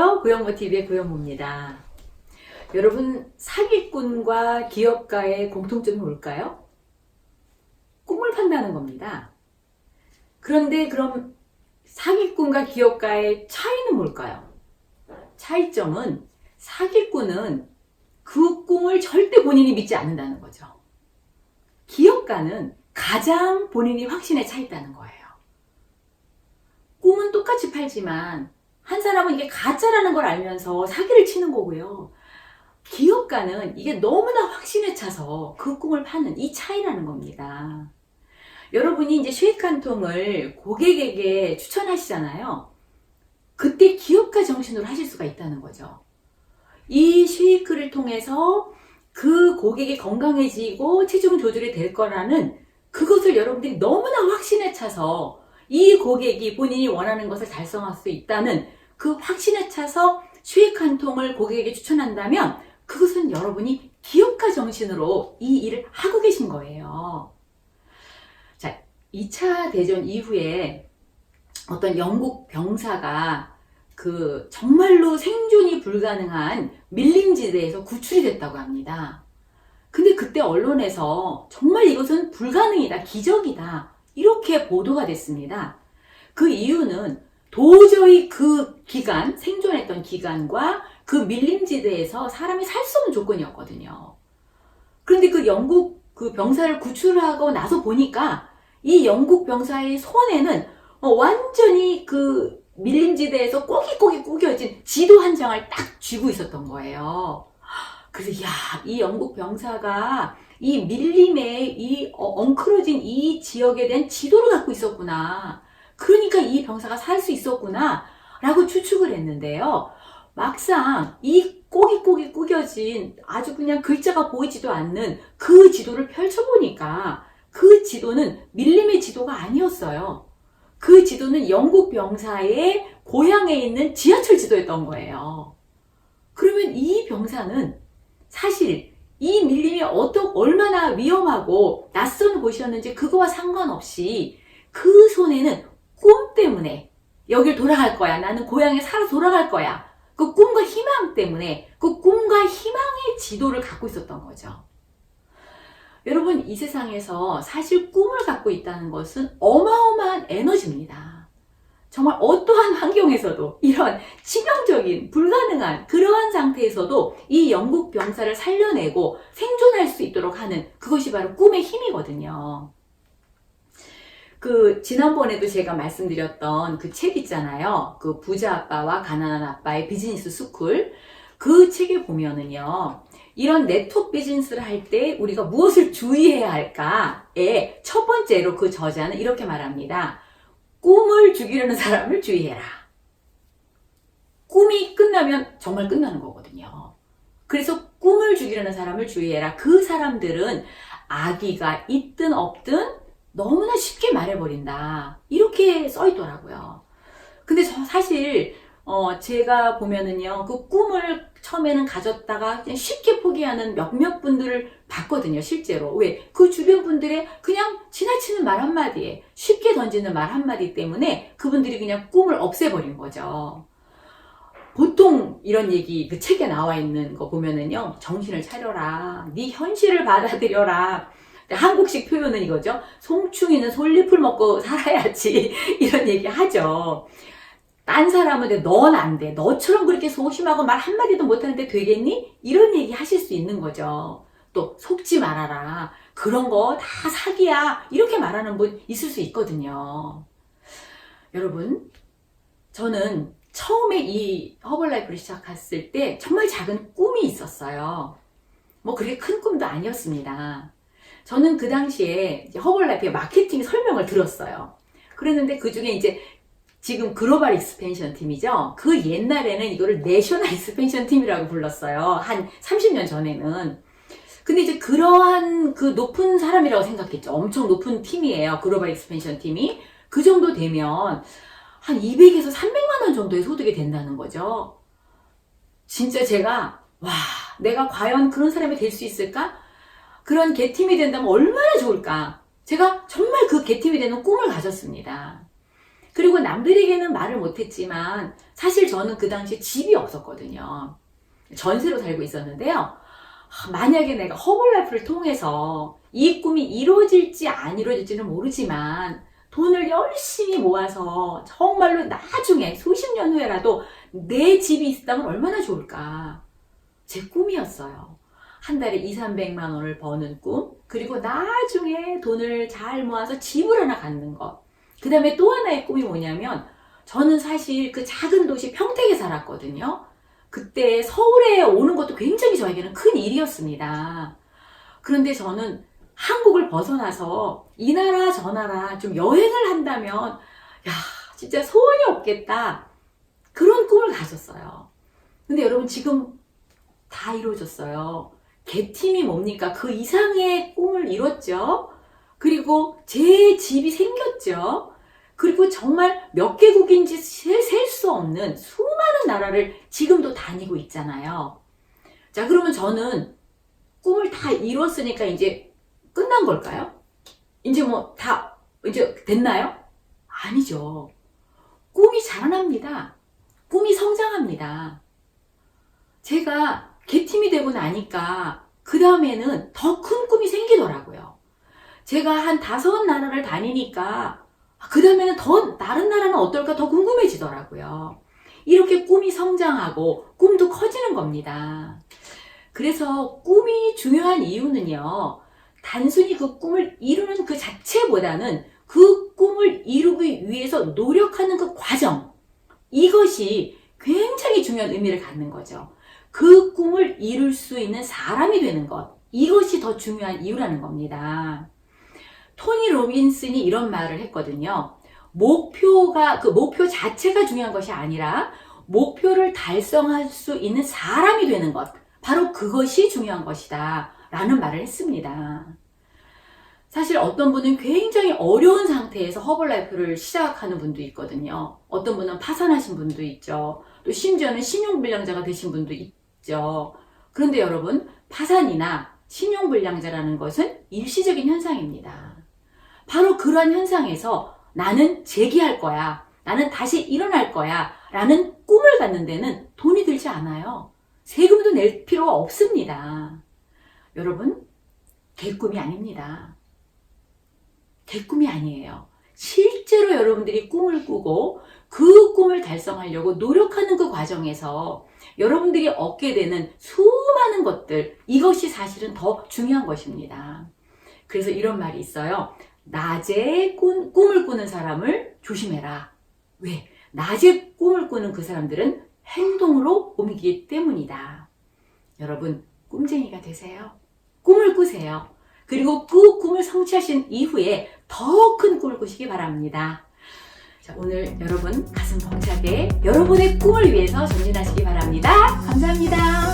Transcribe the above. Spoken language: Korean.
안녕하세요. 고영모TV의 고영모입니다. 여러분, 사기꾼과 기업가의 공통점이 뭘까요? 꿈을 판다는 겁니다. 그런데 그럼 사기꾼과 기업가의 차이는 뭘까요? 차이점은 사기꾼은 그 꿈을 절대 본인이 믿지 않는다는 거죠. 기업가는 가장 본인이 확신에 차 있다는 거예요. 꿈은 똑같이 팔지만 한 사람은 이게 가짜라는 걸 알면서 사기를 치는 거고요. 기업가는 이게 너무나 확신에 차서 그 꿈을 파는 이 차이라는 겁니다. 여러분이 이제 쉐이크 한 통을 고객에게 추천하시잖아요. 그때 기업가 정신으로 하실 수가 있다는 거죠. 이 쉐이크를 통해서 그 고객이 건강해지고 체중 조절이 될 거라는 그것을 여러분들이 너무나 확신에 차서 이 고객이 본인이 원하는 것을 달성할 수 있다는 그 확신에 차서 쉐이크 한 통을 고객에게 추천한다면 그것은 여러분이 기업가 정신으로 이 일을 하고 계신 거예요. 자, 2차 대전 이후에 어떤 영국 병사가 그 정말로 생존이 불가능한 밀림지대에서 구출이 됐다고 합니다. 근데 그때 언론에서 정말 이것은 불가능이다, 기적이다, 이렇게 보도가 됐습니다. 그 이유는 도저히 그 기간, 생존했던 기간과 그 밀림지대에서 사람이 살 수 없는 조건이었거든요. 그런데 그 영국 그 병사를 구출하고 나서 보니까 이 영국 병사의 손에는 어, 완전히 그 밀림지대에서 꼬깃꼬깃 구겨진 지도 한 장을 딱 쥐고 있었던 거예요. 그래서 야, 이 영국 병사가 이 밀림의 이 어, 엉클어진 이 지역에 대한 지도를 갖고 있었구나. 그러니까 이 병사가 살 수 있었구나. 라고 추측을 했는데요. 막상 이 꼬깃꼬깃 구겨진 아주 그냥 글자가 보이지도 않는 그 지도를 펼쳐보니까 그 지도는 밀림의 지도가 아니었어요. 그 지도는 영국 병사의 고향에 있는 지하철 지도였던 거예요. 그러면 이 병사는 사실 이 밀림이 어떠, 얼마나 위험하고 낯선 곳이었는지 그거와 상관없이 그 손에는 꿈 때문에 여길 돌아갈 거야. 나는 고향에 살아 돌아갈 거야. 그 꿈과 희망 때문에 그 꿈과 희망의 지도를 갖고 있었던 거죠. 여러분, 이 세상에서 사실 꿈을 갖고 있다는 것은 어마어마한 에너지입니다. 정말 어떠한 환경에서도 이런 치명적인, 불가능한 그러한 상태에서도 이 영국 병사를 살려내고 생존할 수 있도록 하는 그것이 바로 꿈의 힘이거든요. 그 지난번에도 제가 말씀드렸던 그 책 있잖아요. 그 부자 아빠와 가난한 아빠의 비즈니스 스쿨. 그 책에 보면은요. 이런 네트워크 비즈니스를 할 때 우리가 무엇을 주의해야 할까에 첫 번째로 그 저자는 이렇게 말합니다. 꿈을 죽이려는 사람을 주의해라. 꿈이 끝나면 정말 끝나는 거거든요. 그래서 꿈을 죽이려는 사람을 주의해라. 그 사람들은 아기가 있든 없든 너무나 쉽게 말해버린다. 이렇게 써 있더라고요. 근데 저 사실, 어, 제가 보면은요, 그 꿈을 처음에는 가졌다가 그냥 쉽게 포기하는 몇몇 분들을 봤거든요, 실제로. 왜? 그 주변 분들의 그냥 지나치는 말 한마디에 쉽게 던지는 말 한마디 때문에 그분들이 그냥 꿈을 없애버린 거죠. 보통 이런 얘기 그 책에 나와 있는 거 보면은요, 정신을 차려라. 네 현실을 받아들여라. 한국식 표현은 이거죠. 송충이는 솔잎을 먹고 살아야지. 이런 얘기 하죠. 딴 사람한테 넌 안 돼. 너처럼 그렇게 소심하고 말 한마디도 못하는데 되겠니? 이런 얘기 하실 수 있는 거죠. 또 속지 말아라. 그런 거 다 사기야. 이렇게 말하는 분 있을 수 있거든요. 여러분, 저는 처음에 이 허벌라이프를 시작했을 때 정말 작은 꿈이 있었어요. 뭐 그렇게 큰 꿈도 아니었습니다. 저는 그 당시에 허벌라이프의 마케팅 설명을 들었어요. 그랬는데 그 중에 이제 지금 글로벌 익스펜션 팀이죠. 그 옛날에는 이거를 내셔널 익스펜션 팀이라고 불렀어요. 한 30년 전에는. 근데 이제 그러한 그 높은 사람이라고 생각했죠. 엄청 높은 팀이에요. 글로벌 익스펜션 팀이. 그 정도 되면 한 200에서 300만 원 정도의 소득이 된다는 거죠. 진짜 제가 와, 내가 과연 그런 사람이 될 수 있을까? 그런 개팀이 된다면 얼마나 좋을까? 제가 정말 그 개팀이 되는 꿈을 가졌습니다. 그리고 남들에게는 말을 못했지만 사실 저는 그 당시에 집이 없었거든요. 전세로 살고 있었는데요. 아, 만약에 내가 허블라이프를 통해서 이 꿈이 이루어질지 안 이루어질지는 모르지만 돈을 열심히 모아서 정말로 나중에 수십 년 후에라도 내 집이 있다면 얼마나 좋을까. 제 꿈이었어요. 한 달에 2, 300만 원을 버는 꿈, 그리고 나중에 돈을 잘 모아서 집을 하나 갖는 것. 그 다음에 또 하나의 꿈이 뭐냐면, 저는 사실 그 작은 도시 평택에 살았거든요. 그때 서울에 오는 것도 굉장히 저에게는 큰 일이었습니다. 그런데 저는 한국을 벗어나서 이 나라 저 나라 좀 여행을 한다면, 야, 진짜 소원이 없겠다. 그런 꿈을 가졌어요. 근데 여러분 지금 다 이루어졌어요. 개팀이 뭡니까? 그 이상의 꿈을 이뤘죠. 그리고 제 집이 생겼죠. 그리고 정말 몇 개국인지 셀 수 없는 수많은 나라를 지금도 다니고 있잖아요. 자, 그러면 저는 꿈을 다 이뤘으니까 이제 끝난 걸까요? 이제 뭐 다 이제 됐나요? 아니죠. 꿈이 자라납니다. 꿈이 성장합니다. 제가 개팀이 되고 나니까 그 다음에는 더 큰 꿈이 생기더라고요. 제가 한 다섯 나라를 다니니까 그 다음에는 더 다른 나라는 어떨까 더 궁금해지더라고요. 이렇게 꿈이 성장하고 꿈도 커지는 겁니다. 그래서 꿈이 중요한 이유는요. 단순히 그 꿈을 이루는 그 자체보다는 그 꿈을 이루기 위해서 노력하는 그 과정 이것이 굉장히 중요한 의미를 갖는 거죠. 그 꿈을 이룰 수 있는 사람이 되는 것. 이것이 더 중요한 이유라는 겁니다. 토니 로빈슨이 이런 말을 했거든요. 목표가, 그 목표 자체가 중요한 것이 아니라 목표를 달성할 수 있는 사람이 되는 것. 바로 그것이 중요한 것이다. 라는 말을 했습니다. 사실 어떤 분은 굉장히 어려운 상태에서 허벌라이프를 시작하는 분도 있거든요. 어떤 분은 파산하신 분도 있죠. 또 심지어는 신용불량자가 되신 분도 있죠. 그런데 여러분, 파산이나 신용불량자라는 것은 일시적인 현상입니다. 바로 그러한 현상에서 나는 재기할 거야. 나는 다시 일어날 거야. 라는 꿈을 갖는 데는 돈이 들지 않아요. 세금도 낼 필요가 없습니다. 여러분, 개꿈이 아닙니다. 개꿈이 아니에요. 실제로 여러분들이 꿈을 꾸고 그 꿈을 달성하려고 노력하는 그 과정에서 여러분들이 얻게 되는 수많은 것들, 이것이 사실은 더 중요한 것입니다. 그래서 이런 말이 있어요. 낮에 꿈, 꿈을 꾸는 사람을 조심해라. 왜? 낮에 꿈을 꾸는 그 사람들은 행동으로 옮기기 때문이다. 여러분, 꿈쟁이가 되세요. 꿈을 꾸세요. 그리고 그 꿈을 성취하신 이후에 더 큰 꿈을 꾸시기 바랍니다. 자, 오늘 여러분 가슴 벅차게 여러분의 꿈을 위해서 전진하시기 바랍니다. 감사합니다.